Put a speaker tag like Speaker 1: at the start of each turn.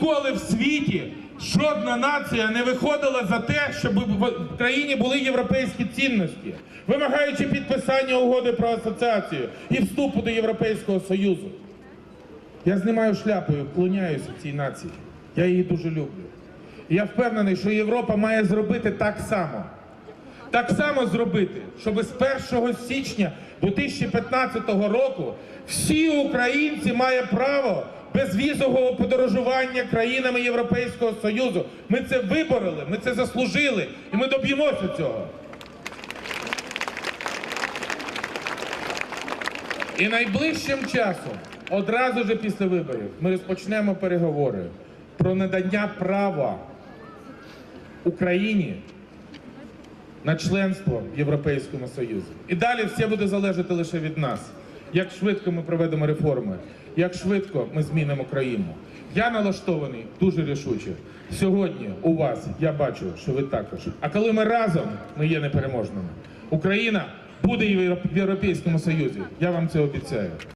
Speaker 1: ніколи в світі жодна нація не виходила за те, щоб в країні були європейські цінності, вимагаючи підписання угоди про асоціацію і вступу до Європейського Союзу. Я знімаю шляпу і вклоняюся цій нації. Я її дуже люблю. Я впевнений, що Європа має зробити так само. Так само зробити, щоб з 1 січня 2015 року всі українці мають право безвізового подорожування країнами Європейського Союзу. Ми це вибороли, ми це заслужили і ми доб'ємося цього. І найближчим часом, одразу ж після виборів, ми розпочнемо переговори про надання права Україні на членство в Європейському Союзі. І далі все буде залежати лише від нас. Як швидко ми проведемо реформи, як швидко ми змінимо країну. Я налаштований дуже рішуче. Сьогодні у вас я бачу, що ви також. А коли ми разом, ми є непереможними. Україна буде в Європейському Союзі. Я вам це обіцяю.